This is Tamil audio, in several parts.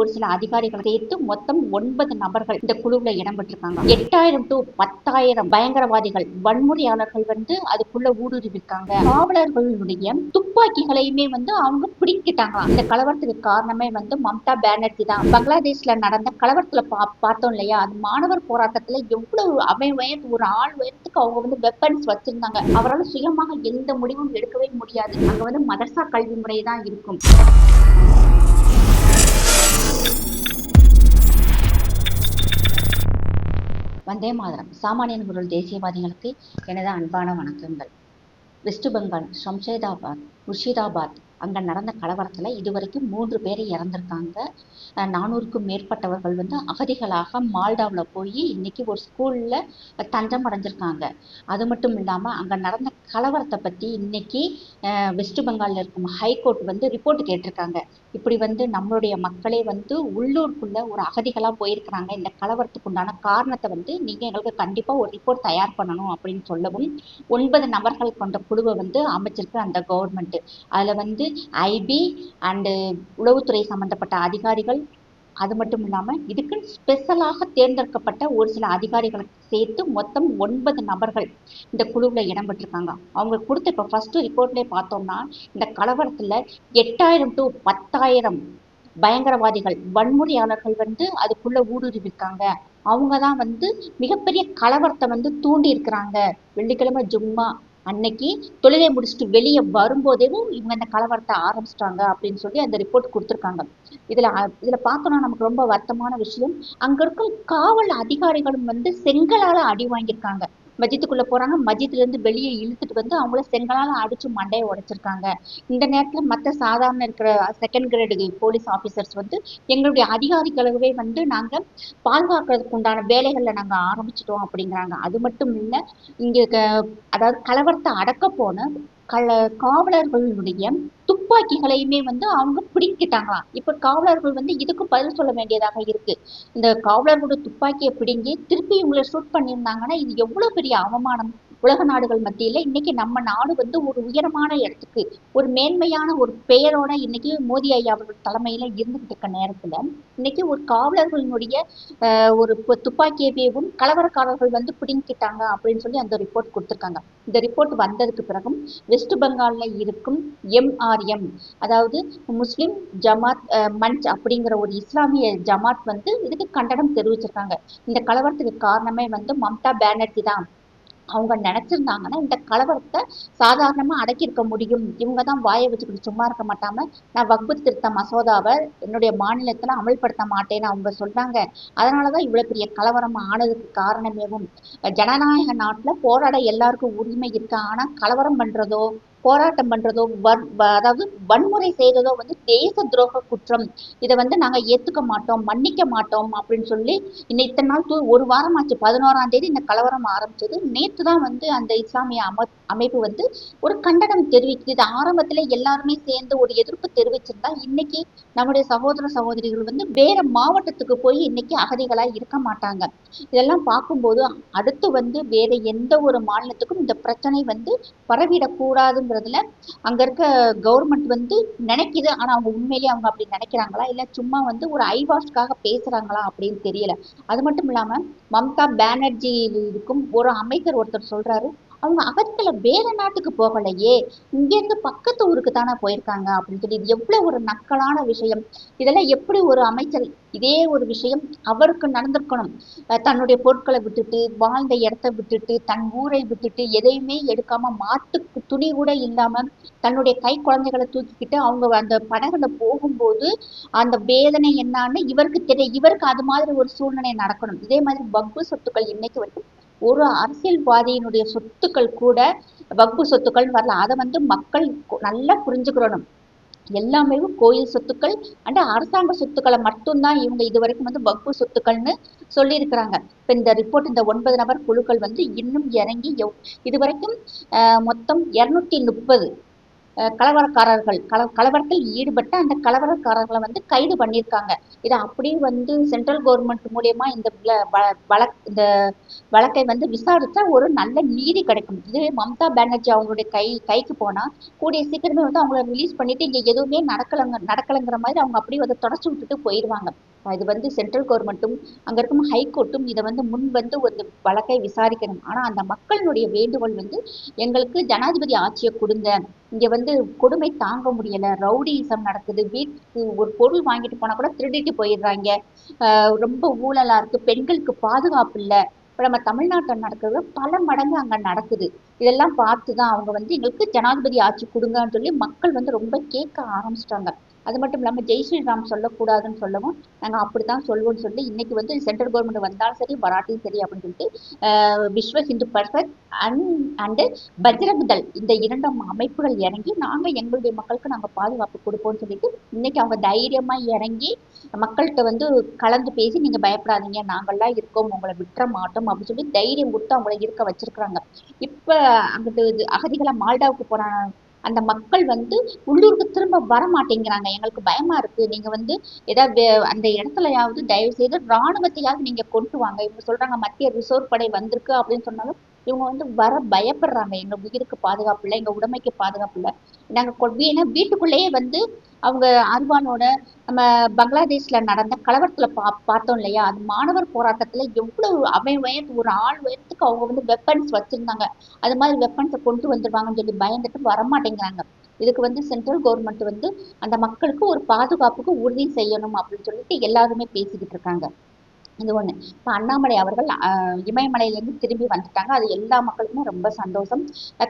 ஒரு சில அதிகாரிகள் சேர்த்து மொத்தம் ஒன்பது நபர்கள் இந்த குழுவுல இடம்பெற்றிருக்காங்க. எட்டாயிரம் டு பத்தாயிரம் பயங்கரவாதிகள் வன்முறையாளர்கள் வந்து அதுக்குள்ள ஊடுருவிருக்காங்க. காவலர்களுடைய துப்பாக்கிகளையுமே வந்து அவங்க பிடிக்கிட்டாங்க. இந்த கலவரத்துக்கு காரணமே வந்து மம்தா பானர்ஜி தான். பங்களாதேஷ்ல நடந்த கலவரத்துல பா பார்த்தோம் இல்லையா? அது மாணவர் போராட்டத்துல எவ்வளவு அவன் ஒரு ஆள் உயரத்துக்கு அவங்க வந்து வெப்பன்ஸ் வச்சிருந்தாங்க. அவரால் சுயமாக எந்த முடிவும் எடுக்கவே முடியாது. அங்க வந்து மதரசா கல்வி முறை தான் இருக்கும். வந்தே மாதரம். சாமானியன் குரல் தேசியவாதிகளுக்கு எனது அன்பான வணக்கங்கள். வெஸ்ட் பெங்கால் ஷம்ஷேதாபாத் முர்ஷிதாபாத் அங்கே நடந்த கலவரத்தில் இதுவரைக்கும் மூன்று பேர் இறந்துருக்காங்க. நானூறுக்கும் மேற்பட்டவர்கள் வந்து அகதிகளாக மால்டாவில் போய் இன்றைக்கி ஒரு ஸ்கூலில் தஞ்சம் அடைஞ்சிருக்காங்க அது மட்டும் இல்லாமல் அங்கே நடந்த கலவரத்தை பற்றி இன்றைக்கி வெஸ்ட் பெங்காலில் இருக்கும் ஹைகோர்ட் வந்து ரிப்போர்ட் கேட்டிருக்காங்க. இப்படி வந்து நம்மளுடைய மக்களே வந்து உள்ளூருக்குள்ளே ஒரு அகதிகளாக போயிருக்கிறாங்க. இந்த கலவரத்துக்கு உண்டான காரணத்தை வந்து நீங்கள் எங்களுக்கு கண்டிப்பாக ஒரு ரிப்போர்ட் தயார் பண்ணணும் அப்படின்னு சொல்லவும் ஒன்பது நபர்கள் கொண்ட குழுவை வந்து அமைச்சிருக்கு அந்த கவர்மெண்ட்டு அதில் வந்து ஐபி அண்டு உளவுத்துறை சம்பந்தப்பட்ட அதிகாரிகள். அது மட்டும் இல்லாமல் இதுக்கு ஸ்பெஷலாக தேர்ந்தெடுக்கப்பட்ட ஒரு சில அதிகாரிகளை சேர்த்து மொத்தம் ஒன்பது நபர்கள் இந்த குழுவில் இடம்பெற்றிருக்காங்க. அவங்க கொடுத்த இப்போ ஃபர்ஸ்ட் ரிப்போர்ட்லேயே பார்த்தோம்னா இந்த கலவரத்தில் எட்டாயிரம் டு பத்தாயிரம் பயங்கரவாதிகள் வன்முறையாளர்கள் வந்து அதுக்குள்ள ஊடுருவிருக்காங்க. அவங்க தான் வந்து மிகப்பெரிய கலவரத்தை வந்து தூண்டி இருக்கிறாங்க வெள்ளிக்கிழமை ஜும்மா அன்னைக்கு தொழுகை முடிச்சுட்டு வெளியே வரும்போதேவும் இவங்க இந்த கலவரத்தை ஆரம்பிச்சிட்டாங்க அப்படின்னு சொல்லி அந்த ரிப்போர்ட் கொடுத்துருக்காங்க. இதுல இதுல பார்த்தோம்னா நமக்கு ரொம்ப வருத்தமான விஷயம். அங்க இருக்கும் காவல் அதிகாரிகளும் வந்து செங்கலால அடி வாங்கியிருக்காங்க. மஜித்துக்குள்ள போறாங்க. மஜித்ல இருந்து வெளியே இழுத்துட்டு வந்து அவங்கள செங்கலால அடிச்சு மண்டையை உடைச்சிருக்காங்க. இந்த நேரத்துல மத்த சாதாரண இருக்கிற செகண்ட் கிரேடு போலீஸ் ஆபீசர்ஸ் வந்து எங்களுடைய அதிகாரிகளவே வந்து நாங்க பாதுகாக்கிறதுக்கு உண்டான வேலைகள்ல நாங்க ஆரம்பிச்சிட்டோம் அப்படிங்கிறாங்க. அது மட்டும் இல்ல இங்க அதாவது கலவரத்தை அடக்க போன கல காவலர்களுடைய துப்பாக்கிகளையுமே வந்து அவங்க பிடிக்கிட்டாங்களாம் இப்ப காவலர்கள் வந்து இதுக்கு பதில் சொல்ல வேண்டியதாக இருக்கு. இந்த காவலர்களோட துப்பாக்கியை பிடுங்கி திருப்பி இவங்களை ஷூட் பண்ணியிருந்தாங்கன்னா இது எவ்வளவு பெரிய அவமானம்? உலக நாடுகள் மத்தியில இன்னைக்கு நம்ம நாடு வந்து ஒரு உயரமான இடத்துக்கு ஒரு மேன்மையான ஒரு பெயரோட இன்னைக்கு மோடி ஐயா அவர்கள் தலைமையில இருந்துகிட்டு இருக்க நேரத்துல இன்னைக்கு ஒரு காவலர்களினுடைய ஒரு பு- துப்பாக்கியவேவும் கலவரக்காரர்கள் வந்து பிடிங்கிட்டாங்க அப்படின்னு சொல்லி அந்த ரிப்போர்ட் கொடுத்திருக்காங்க. இந்த ரிப்போர்ட் வந்ததுக்கு பிறகும் வெஸ்ட் பெங்கால்ல இருக்கும் எம்ஆர்எம் அதாவது முஸ்லிம் ஜமாத் அஹ், மஞ்ச் அப்படிங்கிற ஒரு இஸ்லாமிய ஜமாத் வந்து இதுக்கு கண்டனம் தெரிவிச்சிருக்காங்க. இந்த கலவரத்துக்கு காரணமே வந்து மம்தா பானர்ஜி தான். அவங்க நினைச்சிருந்தாங்கன்னா இந்த கலவரத்தை சாதாரணமா அடக்கியிருக்க முடியும். இவங்க தான் வாயை வச்சுக்கிட்டு சும்மா இருக்க மாட்டாம நான் வக்பு திருத்த மசோதாவை என்னுடைய மாநிலத்தில் அமல்படுத்த மாட்டேன்னு அவங்க சொல்றாங்க. அதனாலதான் இவ்வளோ பெரிய கலவரம் ஆனதுக்கு காரணமேவும். ஜனநாயக நாட்டில் போராட எல்லாருக்கும் உரிமை இருக்கு? ஆனா கலவரம் பண்றதோ போராட்டம் பண்றதோ அதாவது வன்முறை செய்ததோ வந்து தேச துரோக குற்றம். இதை வந்து நாங்க ஏத்துக்க மாட்டோம் மன்னிக்க மாட்டோம் அப்படின்னு சொல்லி இன்னும் இத்தனை நாள் தூ- ஒரு வாரம் ஆச்சு. பதினோராம் தேதி இந்த கலவரம் ஆரம்பிச்சது. நேற்று தான் வந்து அந்த இஸ்லாமிய அம அமைப்பு வந்து ஒரு கண்டனம் தெரிவிக்குது. இது ஆரம்பத்துல எல்லாருமே சேர்ந்து ஒரு எதிர்ப்பு தெரிவிச்சிருந்தா இன்னைக்கு நம்முடைய சகோதர சகோதரிகள் வந்து வேற மாவட்டத்துக்கு போய் இன்னைக்கு அகதிகளா இருக்க மாட்டாங்க. இதெல்லாம் பார்க்கும்போது அடுத்து வந்து வேற எந்த ஒரு மாநிலத்துக்கும் இந்த பிரச்சனை வந்து இருக்குங்கிறதுல அங்க இருக்க கவர்மெண்ட் வந்து நினைக்குது. ஆனா அவங்க உண்மையிலேயே அவங்க அப்படி நினைக்கிறாங்களா? இல்ல சும்மா வந்து ஒரு ஐவாஷ்க்காக பேசுறாங்களா அப்படின்னு தெரியல. அது மட்டும் இல்லாம மம்தா பானர்ஜி இருக்கும் ஒரு அமைச்சர் ஒருத்தர் சொல்றாரு அவங்க அகத்துல வேற நாட்டுக்கு போகலையே. இங்க இருந்து பக்கத்து ஊருக்கு தானே போயிருக்காங்க அப்படின்னு சொல்லி இது எவ்வளவு ஒரு நக்கலான விஷயம். இதெல்லாம் எப்படி ஒரு அமைச்சர் இதே ஒரு விஷயம் அவருக்கு நடந்திருக்கணும். தன்னுடைய பொருட்களை விட்டுட்டு வாழ்ந்த இடத்த விட்டுட்டு தன் ஊரை விட்டுட்டு எதையுமே எடுக்காம மாட்டுக்கு துணி கூட இல்லாம தன்னுடைய கை குழந்தைகளை தூக்கிக்கிட்டு அவங்க அந்த படகுல போகும்போது அந்த வேதனை என்னன்னு இவருக்கு தெரியும் இவருக்கு அது மாதிரி ஒரு சூழ்நிலை நடக்கணும். இதே மாதிரி வக்பு சொத்துக்கள் இன்னைக்கு வரைக்கும் ஒரு அரசியல்வாதியினுடைய சொத்துக்கள் கூட வக்பு சொத்துக்கள் வரலாம். அதை வந்து மக்கள் நல்லா புரிஞ்சுக்கிறணும் எல்லாமே கோயில் சொத்துக்கள் அண்ட் அரசாங்க சொத்துக்களை மட்டும்தான் இவங்க இது வரைக்கும் வந்து வகுப்பு சொத்துக்கள்னு சொல்லியிருக்கிறாங்க. இப்போ இந்த ரிப்போர்ட் இந்த ஒன்பது நபர் குழுக்கள் வந்து இன்னும் இறங்கி எவ் இது வரைக்கும் ஆஹ், மொத்தம் இரநூத்தி முப்பது கலவரக்காரர்கள் கல கலவரத்தில் ஈடுபட்ட அந்த கலவரக்காரர்களை வந்து கைது பண்ணியிருக்காங்க. இதை அப்படியே வந்து சென்ட்ரல் கவர்மெண்ட் மூலியமா இந்த வழக் இந்த வழக்கை வந்து விசாரித்தா ஒரு நல்ல நீதி கிடைக்கும். இதுவே மம்தா பானர்ஜி அவங்களுடைய கை கைக்கு போனால் கூடிய சீக்கிரமே வந்து அவங்கள ரிலீஸ் பண்ணிட்டு இங்கே எதுவுமே நடக்கலைங்க நடக்கலைங்கிற மாதிரி அவங்க அப்படியே வந்து தொடச்சி விட்டுட்டு போயிடுவாங்க இது வந்து சென்ட்ரல் கவர்மெண்ட்டும் அங்க இருக்கும் ஹைகோர்ட்டும் இதை வந்து முன் வந்து ஒரு வழக்கை விசாரிக்கணும். ஆனால் அந்த மக்களுடைய வேண்டுகோள் வந்து எங்களுக்கு ஜனாதிபதி ஆட்சியை கொடுங்க. இங்க வந்து கொடுமை தாங்க முடியல. ரவுடிசம் நடக்குது. வீட்டுக்கு ஒரு பொருள் வாங்கிட்டு போனா கூட திருடிட்டு போயிடுறாங்க. ஆஹ் ரொம்ப ஊழலா இருக்கு. பெண்களுக்கு பாதுகாப்பு இல்ல. இப்ப நம்ம தமிழ்நாட்டில் நடக்கிறது பல மடங்கு அங்க நடக்குது. இதெல்லாம் பார்த்து தான் அவங்க வந்து எங்களுக்கு ஜனாதிபதி ஆட்சி கொடுங்கன்னு சொல்லி மக்கள் வந்து ரொம்ப கேட்க ஆரம்பிச்சிட்டாங்க. அது மட்டும் இல்லாமல் ஜெய் ஸ்ரீராம் சொல்லக்கூடாதுன்னு சொல்லவும் நாங்கள் அப்படித்தான் சொல்லுவோம்னு சொல்லி இன்னைக்கு வந்து சென்ட்ரல் கவர்மெண்ட் வந்தாலும் சரி வராட்டியும் சரி அப்படின்னு சொல்லிட்டு விஸ்வ ஹிந்து பரிஷத் அண்ட் அண்டு பஜ்ரங் தள் இந்த இரண்டு அமைப்புகள் இறங்கி நாங்கள் எங்களுடைய மக்களுக்கு நாங்கள் பாதுகாப்பு கொடுப்போம்னு சொல்லிட்டு இன்னைக்கு அவங்க தைரியமாக இறங்கி மக்கள்கிட்ட வந்து கலந்து பேசி நீங்க பயப்படாதீங்க நாங்கள்லாம் இருக்கோம் உங்களை விட்டுற மாட்டோம் அப்படின்னு சொல்லி தைரியம் கொடுத்து அவங்கள இருக்க வச்சிருக்கிறாங்க. இப்போ அங்கிட்டு அகதிகளாக மால்டாவுக்கு போன அந்த மக்கள் வந்து உள்ளூருக்கு திரும்ப வர மாட்டேங்கிறாங்க எங்களுக்கு பயமா இருக்கு. நீங்க வந்து ஏதாவது அந்த இடத்துலயாவது தயவு செய்து ராணுவத்தையாவது நீங்க கொண்டு வாங்க. இவங்க சொல்றாங்க மத்திய ரிசர்வ் படை வந்திருக்கு அப்படின்னு சொன்னாலும் இவங்க வந்து வர பயப்படுறாங்க. எங்க உயிருக்கு பாதுகாப்பு இல்லை எங்க உடைமைக்கு பாதுகாப்பு இல்லை. நாங்க ஏன்னா வீட்டுக்குள்ளேயே வந்து அவங்க அருவானோட நம்ம பங்களாதேஷ்ல நடந்த கலவரத்துல பா பார்த்தோம் இல்லையா? அது மாணவர் போராட்டத்துல எவ்வளவு அவன் உயர்த்து ஒரு ஆள் உயரத்துக்கு அவங்க வந்து வெப்பன்ஸ் வச்சிருந்தாங்க. அது மாதிரி வெப்பன்ஸை கொண்டு வந்துருவாங்கன்னு சொல்லி பயந்துட்டு வரமாட்டேங்கிறாங்க. இதுக்கு வந்து சென்ட்ரல் கவர்மெண்ட் வந்து அந்த மக்களுக்கு ஒரு பாதுகாப்புக்கு உறுதி செய்யணும் அப்படின்னு சொல்லிட்டு எல்லாருமே பேசிக்கிட்டு இருக்காங்க. இது ஒண்ணு. இப்ப அண்ணாமலை அவர்கள் இமயமலையிலேருந்து திரும்பி வந்துட்டாங்க. அது எல்லா மக்களுக்குமே ரொம்ப சந்தோஷம்.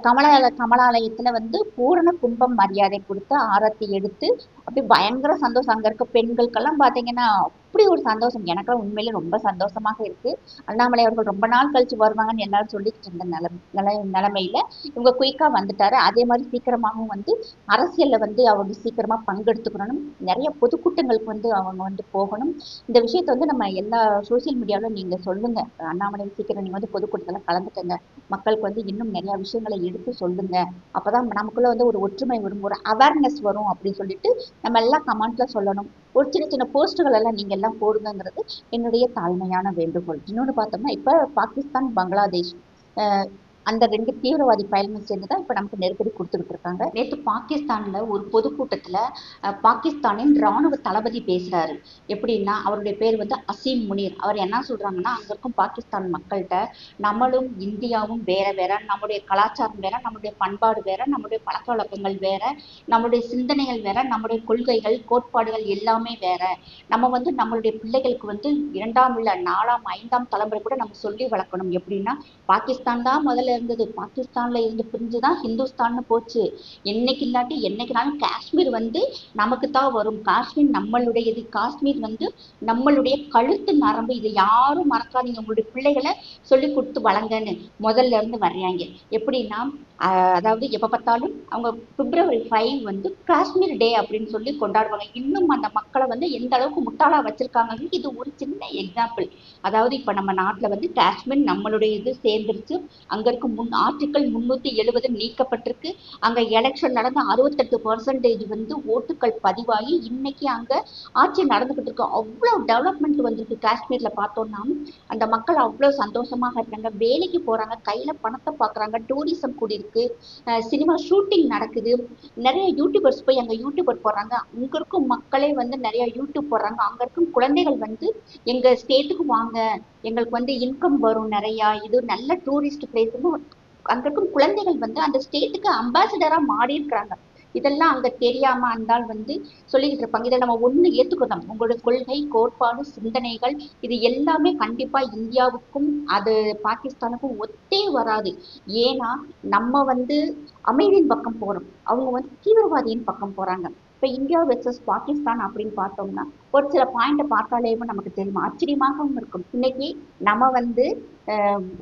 கமல கமலாலயத்தில் கமலாலயத்துல வந்து பூரண கும்பம் மரியாதை கொடுத்து ஆரத்தி எடுத்து அப்படி பயங்கர சந்தோஷம். அங்கே இருக்க பெண்களுக்கெல்லாம் பார்த்தீங்கன்னா அப்படி ஒரு சந்தோஷம். எனக்கெல்லாம் உண்மையிலே ரொம்ப சந்தோஷமாக இருக்குது அண்ணாமலை அவர்கள் ரொம்ப நாள் கழிச்சு வருவாங்கன்னு எல்லாரும் சொல்லிட்டு இருந்த நில நில நிலைமையில இவங்க குயிக்காக வந்துட்டாரு. அதே மாதிரி சீக்கிரமாகவும் வந்து அரசியலில் வந்து அவங்க சீக்கிரமாக பங்கெடுத்துக்கணும். நிறைய பொதுக்கூட்டங்களுக்கு வந்து அவங்க வந்து போகணும். இந்த விஷயத்தை வந்து நம்ம எல்லா சோசியல் மீடியாவில நீங்கள் சொல்லுங்கள் அண்ணாமலை சீக்கிரம் நீங்கள் வந்து பொதுக்கூட்டத்தில் கலந்துக்கங்க. மக்களுக்கு வந்து இன்னும் நிறையா விஷயங்களை எடுத்து சொல்லுங்கள் அப்போ தான் நமக்குள்ளே வந்து ஒரு ஒற்றுமை வரும் ஒரு அவேர்னஸ் வரும் அப்படின்னு சொல்லிட்டு நம்ம எல்லாம் கமெண்ட்ல சொல்லணும். ஒரு சின்ன சின்ன போஸ்டுகள் எல்லாம் நீங்க எல்லாம் போடுங்கிறது என்னுடைய தாழ்மையான வேண்டுகோள். இன்னொன்னு பார்த்தோம்னா இப்ப பாகிஸ்தான் பங்களாதேஷ் அஹ் அந்த ரெண்டு தீவிரவாதி பயணம் சேர்ந்து தான் இப்ப நமக்கு நெருக்கடி கொடுத்துக்கிட்டு இருக்காங்க நேற்று பாகிஸ்தான்ல ஒரு பொதுக்கூட்டத்துல பாகிஸ்தானின் ராணுவ தளபதி பேசுறாரு. எப்படின்னா அவருடைய பேர் வந்து அசீம் முனீர். அவர் என்ன சொல்றாங்கன்னா அங்க இருக்கும் பாகிஸ்தான் மக்கள்கிட்ட நம்மளும் இந்தியாவும் வேற வேற நம்முடைய கலாச்சாரம் வேற நம்முடைய பண்பாடு வேற நம்முடைய பழக்க வழக்கங்கள் வேற நம்முடைய சிந்தனைகள் வேற நம்முடைய கொள்கைகள் கோட்பாடுகள் எல்லாமே வேற. நம்ம வந்து நம்மளுடைய பிள்ளைகளுக்கு வந்து இரண்டாம் இல்ல நாலாம் ஐந்தாம் தலைமுறை கூட நம்ம சொல்லி வளர்க்கணும். எப்படின்னா பாகிஸ்தான் தான் முதல்ல இருந்தது. பாகிஸ்தான்ல இருந்து பிரிஞ்சுதான் ஹிந்துஸ்தான்னு போச்சு. என்னைக்கு இல்லாட்டி என்னைக்குனாலும் காஷ்மீர் வந்து நமக்கு தான் வரும். காஷ்மீர் நம்மளுடையது. காஷ்மீர் வந்து நம்மளுடைய கழுத்து நரம்பு. இதை யாரும் மறக்காதீங்க. உங்களுடைய பிள்ளைகளை சொல்லி கொடுத்து வளங்கன்னு முதல்ல இருந்து வர்றாங்க. எப்படின்னா அதாவது எப்ப பார்த்தாலும் அவங்க பிப்ரவரி ஃபைவ் வந்து காஷ்மீர் டே அப்படின்னு சொல்லி கொண்டாடுவாங்க. இன்னும் அந்த மக்களை வந்து எந்த அளவுக்கு முட்டாளா வச்சிருக்காங்க இது ஒரு சின்ன எக்ஸாம்பிள் அதாவது இப்ப நம்ம நாட்டுல வந்து காஷ்மீர் நம்மளுடைய இது சேர்ந்துருச்சு. அங்க இருக்க முன் ஆர்டிக்கல் முன்னூத்தி எழுபது நீக்கப்பட்டிருக்கு. அங்க எலெக்ஷன் நடந்த அறுபத்தெட்டு பர்சன்டேஜ் வந்து ஓட்டுகள் பதிவாகி இன்னைக்கு அங்க ஆட்சி நடந்துகிட்டு இருக்கு. அவ்வளவு டெவலப்மெண்ட் வந்திருக்கு காஷ்மீர்ல பார்த்தோம்னா. அந்த மக்கள் அவ்வளவு சந்தோஷமாக இருக்காங்க. வேலைக்கு போறாங்க கையில பணத்தை பாக்குறாங்க டூரிசம் கூடியிருக்கு சினிமா ஷூட்டிங் நடக்குது. நிறைய யூடியூபர்ஸ் போய் அங்க யூடியூபர் போடுறாங்க. அங்க இருக்கும் மக்களே வந்து நிறைய யூடியூப் போடுறாங்க. அங்க இருக்கும் குழந்தைகள் வந்து எங்க ஸ்டேட்டுக்கு வாங்க. எங்களுக்கு வந்து இன்கம் வரும் நிறையா. இது நல்ல டூரிஸ்ட் பிளேஸ்னு அங்க இருக்கும் குழந்தைகள் வந்து அந்த ஸ்டேட்டுக்கு அம்பாசிடரா மாறி இருக்கிறாங்க இதெல்லாம் அங்க தெரியாம அந்தால் வந்து சொல்லிக்கிட்டு இருப்பாங்க. இதை நம்ம ஒண்ணு ஏத்துக்கணும். உங்களோட கொள்கை கோட்பாடு சிந்தனைகள் இது எல்லாமே கண்டிப்பா இந்தியாவுக்கும் அது பாகிஸ்தானுக்கும் ஒத்தே வராது. ஏன்னா நம்ம வந்து அமைதியின் பக்கம் போறோம். அவங்க வந்து தீவிரவாதியின் பக்கம் போறாங்க. இப்ப இந்தியா வெர்சஸ் பாகிஸ்தான் அப்படின்னு பார்த்தோம்னா ஒரு சில பாயிண்ட பார்த்தாலே நமக்கு தெரியும். ஆச்சரியமாகவும் இருக்கும். இன்னைக்கு நம்ம வந்து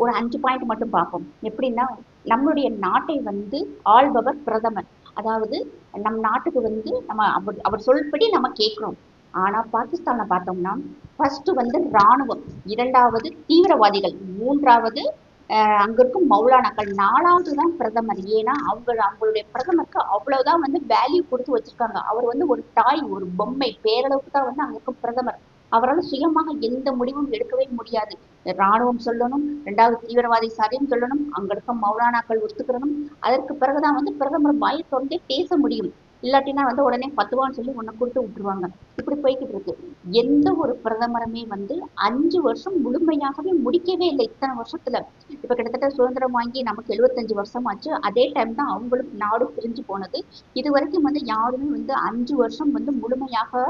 ஒரு அஞ்சு பாயிண்ட் மட்டும் பார்ப்போம். எப்படின்னா நம்மளுடைய நாட்டை வந்து ஆள்பவர் பிரதமர். அதாவது நம் நாட்டுக்கு வந்து நம்ம அவர் அவர் சொல்படி நம்ம கேட்கிறோம். ஆனா பாகிஸ்தானை பார்த்தோம்னா ஃபர்ஸ்ட் வந்து ராணுவம் இரண்டாவது தீவிரவாதிகள் மூன்றாவது அஹ் அங்க இருக்கும் மௌலானாக்கள் நாலாவது தான் பிரதமர். ஏன்னா அவங்க அவங்களுடைய பிரதமருக்கு அவ்வளவுதான் வந்து வேல்யூ கொடுத்து வச்சிருக்காங்க. அவர் வந்து ஒரு தாய் ஒரு பொம்மை பேரளவுக்கு தான் வந்து அங்க இருக்கும் பிரதமர். அவரால் சுயமாக எந்த முடிவும் எடுக்கவே முடியாது. ராணுவம் சொல்லணும் ரெண்டாவது தீவிரவாதி சரின்னு சொல்லணும் அங்க இருக்க மௌலானாக்கள் ஒத்துக்கிறணும். அதற்கு பிறகுதான் வந்து பிரதமர் வாய் தொடர்ந்தே பேச முடியும். இல்லாட்டினா வந்து உடனே பத்துவான்னு சொல்லி ஒன்று கொடுத்து விட்டுருவாங்க. இப்படி போய்கிட்டு இருக்கு. எந்த ஒரு பிரதமருமே வந்து அஞ்சு வருஷம் முழுமையாகவே முடிக்கவே இல்லை இத்தனை வருஷத்துல. இப்ப கிட்டத்தட்ட சுதந்திரம் வாங்கி நமக்கு எழுபத்தஞ்சு வருஷம் ஆச்சு. அதே டைம் தான் அவங்களும் நாடு பிரிஞ்சு போனது. இது வரைக்கும் வந்து யாருமே வந்து அஞ்சு வருஷம் வந்து முழுமையாக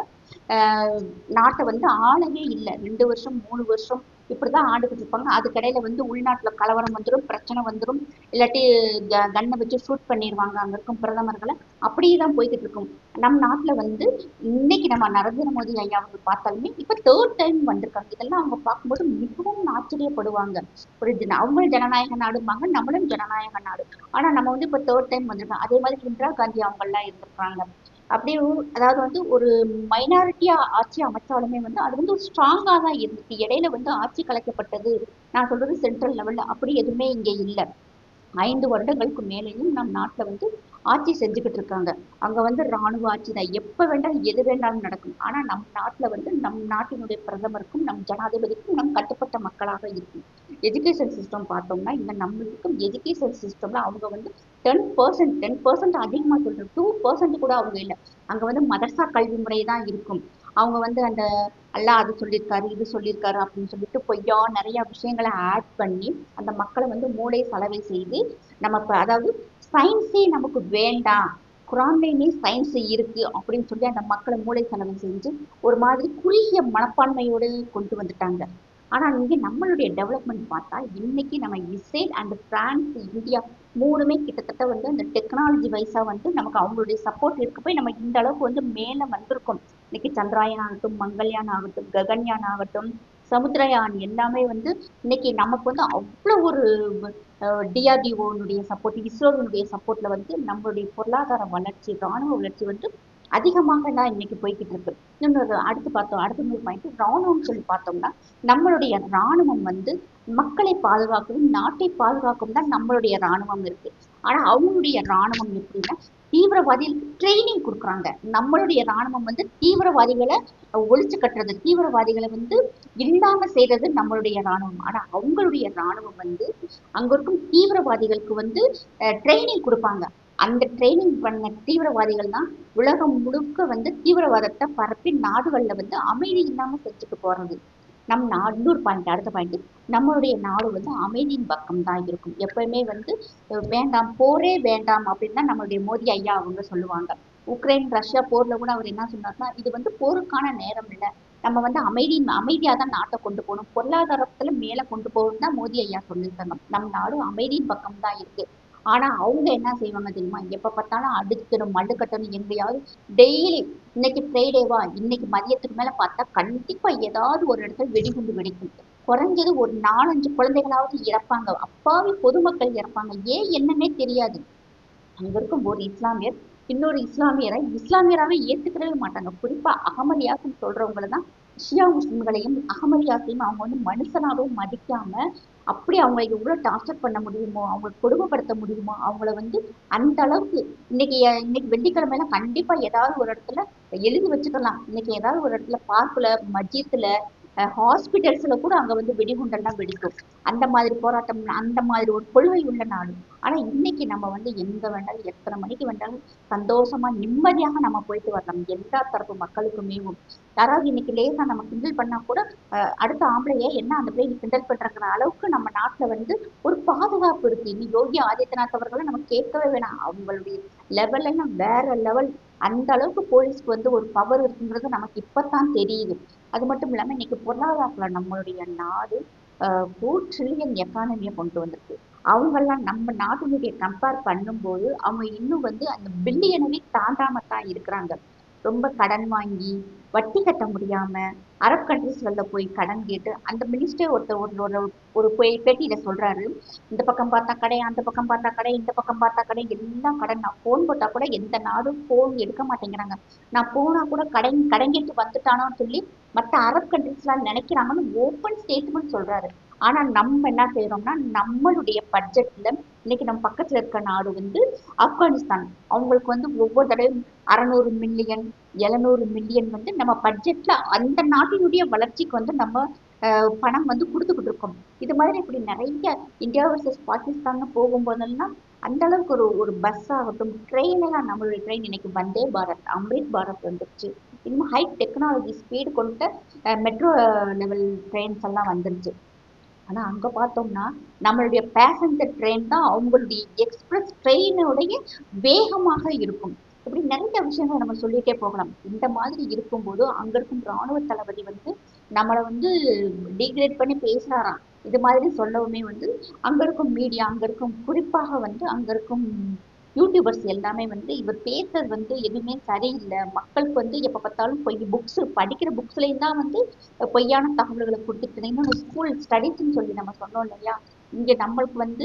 நாட்டை வந்து ஆளவே இல்லை. ரெண்டு வருஷம் மூணு வருஷம் இப்படிதான் ஆண்டுகிட்டு இருப்பாங்க. அதுக்கடையில வந்து உள்நாட்டுல கலவரம் வந்துடும் பிரச்சனை வந்துடும் இல்லாட்டி க- கன்னை வச்சு ஷூட் பண்ணிடுவாங்க அங்க இருக்கும் பிரதமர்களை. அப்படியே தான் போய்கிட்டு இருக்கும். நம் நாட்டுல வந்து இன்னைக்கு நம்ம நரேந்திர மோடி ஐயா அவர்கள் பார்த்தாலுமே இப்ப தேர்ட் டைம் வந்திருக்காங்க. இதெல்லாம் அவங்க பார்க்கும்போது மிகவும் ஆச்சரியப்படுவாங்க. ஒரு ஜன- அவங்களும் ஜனநாயக நாடும்பாங்க நம்மளும் ஜனநாயக நாடு. ஆனா நம்ம வந்து இப்ப தேர்ட் டைம் வந்திருக்கோம். அதே மாதிரி இந்திரா காந்தி அவங்க எல்லாம் இருந்திருக்காங்க. அப்படியே அதாவது வந்து ஒரு மைனாரிட்டியா ஆட்சி அமைச்சாலுமே வந்து அது வந்து ஒரு ஸ்ட்ராங்கா தான் இருந்துச்சு. இடையில வந்து ஆட்சி கலைக்கப்பட்டது. நான் சொல்றது சென்ட்ரல் லெவல்ல அப்படி எதுவுமே இங்க இல்லை. ஐந்து வருடங்களுக்கு மேலேயும் நம் நாட்டில் வந்து ஆட்சி செஞ்சுக்கிட்டு இருக்காங்க அங்க வந்து ராணுவ ஆட்சி தான். எப்ப வேண்டாலும் எது வேண்டாலும் நடக்கும். ஆனா நம் நாட்டுல வந்து நம் நாட்டினுடைய பிரதமருக்கும் நம் ஜனாதிபதிக்கும் நம் கட்டுப்பட்ட மக்களாக இருக்கும். எஜுகேஷன் சிஸ்டம் பார்த்தோம்னா இங்க நம்மளுக்கும் எஜுகேஷன் சிஸ்டம்ல அவங்க வந்து டென் பர்சன்ட் டென் பர்சன்ட் அதிகமா சொல்றேன். டூ பர்சன்ட் கூட அவங்க இல்லை. அங்க வந்து மதரசா கல்வி முறை தான் இருக்கும். அவங்க வந்து அந்த அல்லாஹ் அது சொல்லியிருக்காரு இது சொல்லியிருக்காரு அப்படின்னு சொல்லிட்டு பொய்யா நிறைய விஷயங்களை ஆட் பண்ணி அந்த மக்களை வந்து மூளை சலவை செய்து நம்ம அதாவது சயின்ஸே நமக்கு வேண்டாம். குரான்லேயுமே சயின்ஸ் இருக்கு அப்படின்னு சொல்லி அந்த மக்களை மூளை செலவு செஞ்சு ஒரு மாதிரி குறுகிய மனப்பான்மையோடு கொண்டு வந்துட்டாங்க. ஆனா இங்கே நம்மளுடைய டெவலப்மெண்ட் பார்த்தா இன்னைக்கு நம்ம இஸ்ரேல் அண்ட் பிரான்ஸ் இந்தியா மூணுமே கிட்டத்தட்ட வந்து அந்த டெக்னாலஜி வைஸா வந்து நமக்கு அவங்களுடைய சப்போர்ட் இருக்க போய் நம்ம இந்த அளவுக்கு வந்து மேலே வந்திருக்கோம். இன்னைக்கு சந்திராயன் ஆகட்டும் மங்கள்யான் ஆகட்டும் ககன்யான் ஆகட்டும் சமுத்திரயான் எல்லாமே வந்து இன்னைக்கு நமக்கு வந்து அவ்வளோ ஒரு டிஆர்டிஓனுடைய சப்போர்ட் இஸ்ரோவினுடைய சப்போர்ட்ல வந்து நம்மளுடைய பொருளாதார வளர்ச்சி ராணுவ வளர்ச்சி வந்து அதிகமாக தான் இன்னைக்கு போய்கிட்டு இருக்கு. இன்னொரு அடுத்து பார்த்தோம் அடுத்த நூறு பாயிண்ட் ராணுவம்னு சொல்லி பார்த்தோம்னா நம்மளுடைய ராணுவம் வந்து மக்களை பாதுகாக்கவும் நாட்டை பாதுகாக்கவும் தான் நம்மளுடைய ராணுவம் இருக்கு. ஆனா அவங்களுடைய ராணுவம் எப்படின்னா தீவிரவாதிகளுக்கு ட்ரைனிங் கொடுக்குறாங்க. நம்மளுடைய ராணுவம் வந்து தீவிரவாதிகளை ஒழிச்சு கட்டுறது தீவிரவாதிகளை வந்து இல்லாம செய்யறது நம்மளுடைய ராணுவம் ஆனா அவங்களுடைய ராணுவம் வந்து அங்க இருக்கும் தீவிரவாதிகளுக்கு வந்து ட்ரைனிங் கொடுப்பாங்க. அந்த ட்ரைனிங் பண்ண தீவிரவாதிகள் தான் உலகம் முழுக்க வந்து தீவிரவாதத்தை பரப்பி நாடுகள்ல வந்து அமைதி இல்லாம செஞ்சுட்டு போறது. நம் நாடு இன்னொரு பாயிண்ட் அடுத்த பாயிண்ட். நம்மளுடைய நாடு வந்து அமைதியின் பக்கம் தான் இருக்கும். எப்பயுமே வந்து வேண்டாம் போரே வேண்டாம் அப்படின்னு தான் நம்மளுடைய மோடி ஐயா அவங்க சொல்லுவாங்க. உக்ரைன் ரஷ்யா போர்ல கூட அவர் என்ன சொன்னார்னா இது வந்து போருக்கான நேரம் இல்லை. நம்ம வந்து அமைதி அமைதியாக தான் நாட்டை கொண்டு போகணும். பொருளாதாரத்துல மேல கொண்டு போகணும் தான் மோடி ஐயா சொல்லியிருக்காங்க. நம் நாடு அமைதியின் பக்கம் தான் இருக்கு. ஆனா அவங்க என்ன செய்வாங்க தெரியுமா? எப்ப பார்த்தாலும் அடிக்கணும் மல்லு கட்டணும் எங்கேயாவது டெய்லி இன்னைக்கு ஃப்ரைடேவா இன்னைக்கு மதியத்துக்கு மேல பார்த்தா கண்டிப்பா ஏதாவது ஒரு இடத்துல வெடிகுண்டு வெடிக்கும். குறைஞ்சது ஒரு நாலஞ்சு குழந்தைகளாவது இறப்பாங்க. அப்பாவி பொதுமக்கள் இறப்பாங்க. ஏன் என்னன்னே தெரியாது. அங்க இருக்கும் ஒரு இஸ்லாமியர் இன்னொரு இஸ்லாமியரை இஸ்லாமியராகவே ஏத்துக்கவே மாட்டாங்க. குறிப்பா அகமதியாசன் சொல்றவங்களை தான் ஷியா முஸ்லிம்களையும் அகமதியாசையும் அவங்க வந்து மனுஷனாவே மதிக்காம அப்படி அவங்களை எவ்வளவு டார்ச்சர் பண்ண முடியுமோ அவங்கள கொடுமைப்படுத்த முடியுமோ அவங்கள வந்து அந்த அளவுக்கு இன்னைக்கு இன்னைக்கு வெள்ளிக்கிழமையில கண்டிப்பா ஏதாவது ஒரு இடத்துல எழுதி வச்சுக்கலாம். இன்னைக்கு ஏதாவது ஒரு இடத்துல பார்க்கல மஜித்துல ஹாஸ்பிட்டல்ஸ்ல கூட அங்க வந்து வெடிகுண்டெல்லாம் வெடிக்கும். அந்த மாதிரி போராட்டம் அந்த மாதிரி ஒரு கொள்கை உள்ள நாடு ஆனா இன்னைக்கு நம்ம வந்து எங்க வேண்டாலும் எத்தனை மணிக்கு வேண்டாலும் சந்தோஷமா நிம்மதியாக நம்ம போயிட்டு வரலாம். எல்லா தரப்பு மக்களுக்குமே யாராவது இன்னைக்கு லேசா நம்ம கிண்டல் பண்ணா கூட அடுத்த ஆம்பளையே என்ன அந்த பிள்ளை கிண்டல் பண்றங்கிற அளவுக்கு நம்ம நாட்டுல வந்து ஒரு பாதுகாப்பு இருக்கு. இன்னும் யோகி ஆதித்யநாத் அவர்களை நம்ம கேட்கவே வேணாம். அவங்களுடைய லெவல் எல்லாம் வேற லெவல் அந்த அளவுக்கு போலீஸ்க்கு வந்து ஒரு பவர் இருக்குங்கிறது நமக்கு இப்பதான் தெரியுது. அது மட்டும் இல்லாம இன்னைக்கு பொருளாதாரத்துல நம்மளுடைய நாடு ஃபோர் ட்ரில்லியன் எக்கானமியை கொண்டு வந்திருக்கு. அவங்கெல்லாம் நம்ம நாட்டினுடைய கம்பேர் பண்ணும்போது அவங்க இன்னும் வந்து அந்த பில்லியனவே தாண்டாம தான் இருக்கிறாங்க. ரொம்ப கடன் வாங்கி வட்டி கட்ட முடியாம அரப் கண்ட்ரிஸ்கள்ல போய் கடன் கேட்டு அந்த மினிஸ்டர் ஒருத்தர் ஒரு ஒரு ஒரு பேட்டியில சொல்றாரு. இந்த பக்கம் பார்த்தா கடை அந்த பக்கம் பார்த்தா கடை இந்த பக்கம் பார்த்தா கடை எல்லாம் கடன் நான் போன் போட்டா கூட எந்த நாடும் போன் எடுக்க மாட்டேங்கிறாங்க. நான் போனா கூட கடன் கடன் கேட்டு வந்துட்டானோன்னு சொல்லி மற்ற அரப் கண்ட்ரிஸ்லாம் நினைக்கிறாங்கன்னு ஓப்பன் ஸ்டேட்மெண்ட் சொல்றாரு. ஆனா நம்ம என்ன செய்யறோம்னா நம்மளுடைய பட்ஜெட்ல இன்னைக்கு நம்ம பக்கத்துல இருக்க நாடு வந்து ஆப்கானிஸ்தான். அவங்களுக்கு வந்து ஒவ்வொரு தடவையும் அறநூறு மில்லியன் எழுநூறு மில்லியன் வந்து நம்ம பட்ஜெட்ல அந்த நாட்டினுடைய வளர்ச்சிக்கு வந்து நம்ம பணம் வந்து கொடுத்துக்கிட்டு இருக்கோம். இது மாதிரி இப்படி நிறைய இந்தியா வர்சஸ் பாகிஸ்தான் போகும்போதெல்லாம் அந்த அளவுக்கு ஒரு ஒரு பஸ் ஆகட்டும் ட்ரெயின் எல்லாம் நம்மளுடைய ட்ரெயின் இன்னைக்கு வந்தே பாரத் அம்ரித் பாரத் வந்துருச்சு. இன்னும் ஹை டெக்னாலஜி ஸ்பீடு கொண்ட மெட்ரோ லெவல் ட்ரெயின்ஸ் எல்லாம் வந்துருச்சு. ஆனா அங்க பார்த்தோம்னா நம்மளுடைய பேசஞ்சர் ட்ரெயின் தான் அவங்களுடைய எக்ஸ்பிரஸ் ட்ரெயினுடைய வேகமாக இருக்கும். இப்படி நிறைய விஷயங்கள் நம்ம சொல்லிட்டே போகலாம். இந்த மாதிரி இருக்கும்போது அங்க இருக்கும் ராணுவ தளபதி வந்து நம்மளை வந்து டிகிரேட் பண்ணி பேசுறாராம். இது மாதிரி சொல்லவுமே வந்து அங்க இருக்கும் மீடியா அங்க இருக்கும் குறிப்பாக வந்து அங்க இருக்கும் யூடியூபர்ஸ் எல்லாமே வந்து இவர் பேசுறது வந்து எதுவுமே சரியில்லை. மக்களுக்கு வந்து எப்ப பார்த்தாலும் பொய் புக்ஸ் படிக்கிற புக்ஸ்லயும் தான் வந்து பொய்யான தகவல்களை கொடுத்துட்டு இன்னொன்று ஸ்கூல் ஸ்டடீஸ்ன்னு சொல்லி நம்ம சொன்னோம் இல்லையா? இங்க நம்மளுக்கு வந்து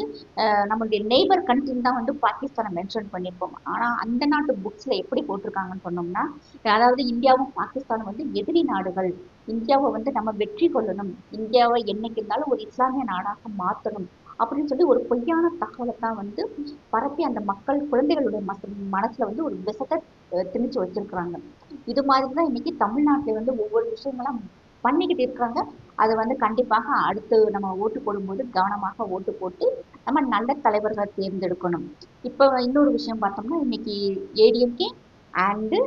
நம்மளுடைய நெய்பர் கண்ட்ரின்னு தான் வந்து பாகிஸ்தானை மென்ஷன் பண்ணியிருப்போம். ஆனா அந்த நாட்டு புக்ஸ்ல எப்படி போட்டிருக்காங்கன்னு சொன்னோம்னா அதாவது இந்தியாவும் பாகிஸ்தானும் வந்து எதிரி நாடுகள். இந்தியாவை வந்து நம்ம வெற்றி கொள்ளணும். இந்தியாவை என்னைக்கு இருந்தாலும் ஒரு இஸ்லாமிய நாடாக மாற்றணும் அப்படின்னு சொல்லி ஒரு பொய்யான தகவலை தான் வந்து பரப்பி அந்த மக்கள் குழந்தைகளுடைய மச மனசுல வந்து ஒரு விஷத்தை திணிச்சு வச்சிருக்கிறாங்க. இது மாதிரி தான் இன்னைக்கு தமிழ்நாட்டுல வந்து ஒவ்வொரு விஷயங்களாம் பண்ணிக்கிட்டு இருக்காங்க. அது வந்து கண்டிப்பாக அடுத்து நம்ம ஓட்டு போடும்போது கவனமாக ஓட்டு போட்டு நம்ம நல்ல தலைவர்களை தேர்ந்தெடுக்கணும். இப்போ இன்னொரு விஷயம் பார்த்தோம்னா இன்னைக்கு ஏடிஎம்கே அண்டு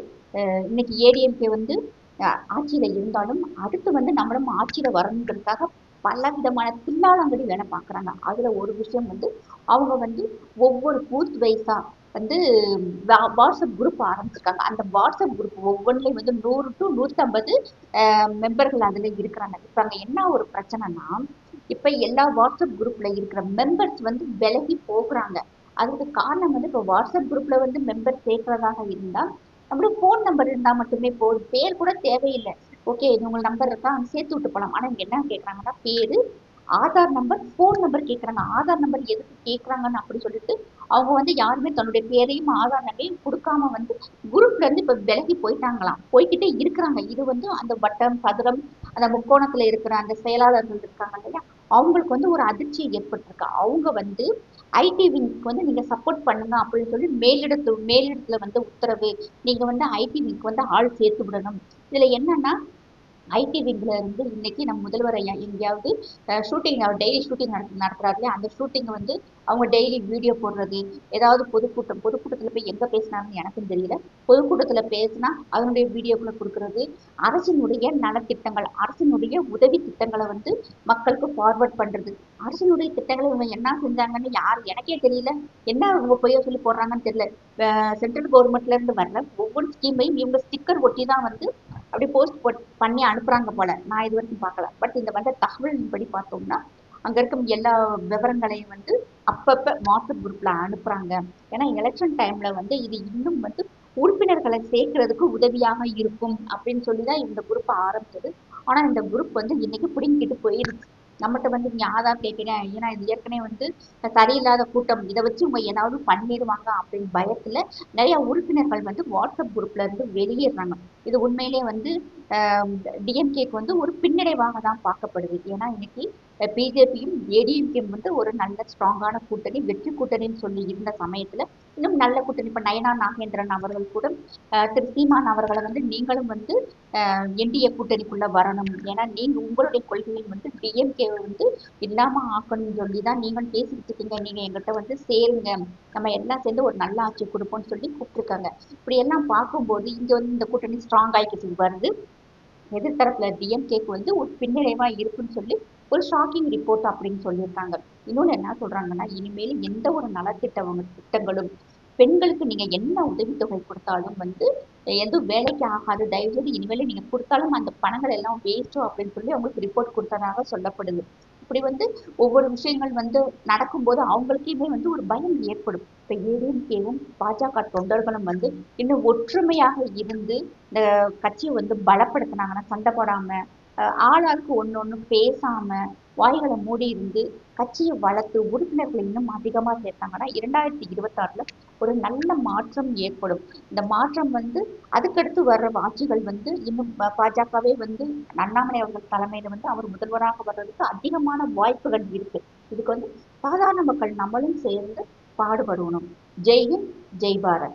இன்னைக்கு ஏடிஎம்கே வந்து ஆட்சியில் ஆட்சியில இருந்தாலும் அடுத்து வந்து நம்மளும் ஆட்சியில் வரணுன்றதுக்காக பல விதமான தில்லாலங்கடி வேலை பார்க்குறாங்க அதுல ஒரு விஷயம் வந்து அவங்க வந்து ஒவ்வொரு பூத் வைஸா வந்து வாட்ஸ்அப் குரூப் ஆரம்பிச்சிருக்காங்க. அந்த வாட்ஸ்அப் குரூப் ஒவ்வொன்றிலையும் வந்து நூறு டு நூற்றம்பது மெம்பர்கள் அதில் இருக்கிறாங்க. இப்போ அங்கே என்ன ஒரு பிரச்சனைனா இப்ப எல்லா வாட்ஸ்அப் குரூப்பில் இருக்கிற மெம்பர்ஸ் வந்து விலகி போகிறாங்க. அதுக்கு காரணம் வந்து இப்போ வாட்ஸ்அப் குரூப்ல வந்து மெம்பர் சேர்க்கறதாக இருந்தா நம்மளுக்கு ஃபோன் நம்பர் இருந்தா மட்டுமே போதும். பேர் கூட தேவையில்லை. ஓகே இது உங்கள் நம்பர் இருக்கா? சேர்த்து விட்டு போகலாம் ஆனால் இங்கே என்ன கேட்குறாங்கன்னா பேர் ஆதார் நம்பர் ஃபோன் நம்பர் கேட்குறாங்க ஆதார் நம்பர் எதுக்கு கேட்குறாங்கன்னு அப்படி சொல்லிட்டு அவங்க வந்து யாருமே தன்னுடைய பேரையும் ஆதார் நம்பரையும் கொடுக்காம வந்து குரூப்ல இருந்து இப்போ விலகி போயிட்டாங்களாம். போய்கிட்டே இருக்கிறாங்க. இது வந்து அந்த வட்டம் சதுரம் அந்த முக்கோணத்துல இருக்கிற அந்த செயலாளர்கள் இருக்காங்க இல்லையா? அவங்களுக்கு வந்து ஒரு அதிர்ச்சி ஏற்பட்டிருக்கு. அவங்க வந்து ஐடி விங்க்கு வந்து நீங்க சப்போர்ட் பண்ணுங்க அப்படின்னு சொல்லி மேலிடத்து மேலிடத்துல வந்து உத்தரவு. நீங்க வந்து ஐடி விங்க்கு வந்து ஆள் சேர்த்து விடணும். இதுல என்னன்னா ஐடி விங்ல இருந்து இன்னைக்கு நம்ம முதல்வர் ஐயா எங்கேயாவது ஷூட்டிங் டெய்லி ஷூட்டிங் நடத்துறாரு இல்லையா? அந்த ஷூட்டிங் வந்து அவங்க டெய்லி வீடியோ போடுறது ஏதாவது பொதுக்கூட்டம் பொதுக்கூட்டத்தில் போய் எங்கே பேசினாங்கன்னு எனக்கும் தெரியல. பொதுக்கூட்டத்தில் பேசினா அதனுடைய வீடியோக்களை கொடுக்கறது அரசினுடைய நலத்திட்டங்கள் அரசினுடைய உதவி திட்டங்களை வந்து மக்களுக்கு ஃபார்வர்ட் பண்றது. அரசினுடைய திட்டங்களை இவங்க என்ன செஞ்சாங்கன்னு யார் எனக்கே தெரியல. என்ன இவங்க பொய்ய சொல்லி போடுறாங்கன்னு தெரியல. சென்ட்ரல் கவர்மெண்ட்ல இருந்து வர்ற ஒவ்வொரு ஸ்கீமையும் இவங்க ஸ்டிக்கர் ஒட்டி தான் வந்து அப்படி போஸ்ட் பண்ணி அனுப்புகிறாங்க போல. நான் இது வரைக்கும் பார்க்கல. பட் இந்த வந்த தகவலின்படி பார்த்தோம்னா அங்கே இருக்கும் எல்லா விவரங்களையும் வந்து அப்பப்ப வாட்ஸ்அப் குரூப்ல அனுப்புறாங்க. ஏன்னா எலெக்ஷன் டைம்ல வந்து இது இன்னும் வந்து உறுப்பினர்களை சேர்க்கறதுக்கு உதவியாக இருக்கும் அப்படின்னு சொல்லிதான் இந்த குரூப் ஆரம்பிச்சது. ஆனா இந்த குரூப் வந்து இன்னைக்கு பிடிங்கிட்டு போயிருச்சு. நம்மகிட்ட வந்து நீ ஆதார் கேட்கிறேன் ஏன்னா இது ஏற்கனவே வந்து சரியில்லாத கூட்டம். இதை வச்சு இவங்க ஏதாவது பண்ணிடுவாங்க அப்படின்னு பயத்துல நிறைய உறுப்பினர்கள் வந்து வாட்ஸ்அப் குரூப்ல இருந்து வெளியேறாங்க. இது உண்மையிலேயே வந்து டிஎம்கேக்கு வந்து ஒரு பின்னடைவாக தான் பார்க்கப்படுது. ஏன்னா இன்னைக்கு பிஜேபியும் ஏடிஎம்கேம் வந்து ஒரு நல்ல ஸ்ட்ராங்கான கூட்டணி வெற்றி கூட்டணின்னு சொல்லி இருந்த சமயத்துல இன்னும் நல்ல கூட்டணி. இப்ப நயனா நாகேந்திரன் அவர்கள் கூட திரு சீமான் அவர்களை வந்து நீங்களும் வந்து என்டிஏ கூட்டணிக்குள்ள வரணும். ஏன்னா நீங்க உங்களுடைய கொள்கையை வந்து டிஎம்கே வந்து இல்லாம ஆக்கணும்னு சொல்லி தான் நீங்கள் பேசிக்கிட்டு இருக்கீங்க. நீங்க எங்கிட்ட வந்து சேருங்க. நம்ம எல்லாம் சேர்ந்து ஒரு நல்ல ஆட்சி கொடுப்போம்னு சொல்லி கூப்பிட்டுருக்காங்க. இப்படி எல்லாம் பார்க்கும்போது இங்க வந்து இந்த கூட்டணி ஸ்ட்ராங் ஆகிக்கிட்டு வருது. எதிர்த்தரப்புல டிஎம்கேக்கு வந்து ஒரு பின்னடைவா இருக்குன்னு சொல்லி ஒரு ஷாக்கிங் ரிப்போர்ட் அப்படின்னு சொல்லியிருக்காங்க. இன்னொன்னு என்ன சொல்றாங்கன்னா இனிமேல் எந்த ஒரு நலத்திட்டவங்க திட்டங்களும் பெண்களுக்கு நீங்க என்ன உதவித்தொகை கொடுத்தாலும் வந்து எதுவும் வேலைக்கு ஆகாது. தயவு செய்து இனிமேல் நீங்க கொடுத்தாலும் அந்த பணங்கள் எல்லாம் வேஸ்டோ அப்படின்னு சொல்லி அவங்களுக்கு ரிப்போர்ட் கொடுத்ததாக சொல்லப்படுது. இப்படி வந்து ஒவ்வொரு விஷயங்கள் வந்து நடக்கும்போது அவங்களுக்குமே வந்து ஒரு பயம் ஏற்படும். இப்போ ஏடிஎம்கேவும் பாஜக தொண்டர்களும் வந்து இன்னும் ஒற்றுமையாக இருந்து இந்த கட்சியை வந்து பலப்படுத்தினாங்கன்னா சண்டை போடாம ஆளாளுக்கு ஒன்று ஒன்று பேசாமல் வாய்களை மூடி இருந்து கட்சியை வளர்த்து உறுப்பினர்களை இன்னும் அதிகமாக சேர்த்தாங்கன்னா இரண்டாயிரத்தி இருபத்தாறில் ஒரு நல்ல மாற்றம் ஏற்படும். இந்த மாற்றம் வந்து அதுக்கடுத்து வர்ற ஆட்சிகள் வந்து இன்னும் பாஜகவே வந்து அண்ணாமலை அவர்கள் தலைமையில் வந்து அவர் முதல்வராக வர்றதுக்கு அதிகமான வாய்ப்புகள் இருக்கு. இதுக்கு வந்து சாதாரண மக்கள் நம்மளும் சேர்ந்து பாடுபடணும். ஜெய் ஹிந்த் ஜெய் பாரத்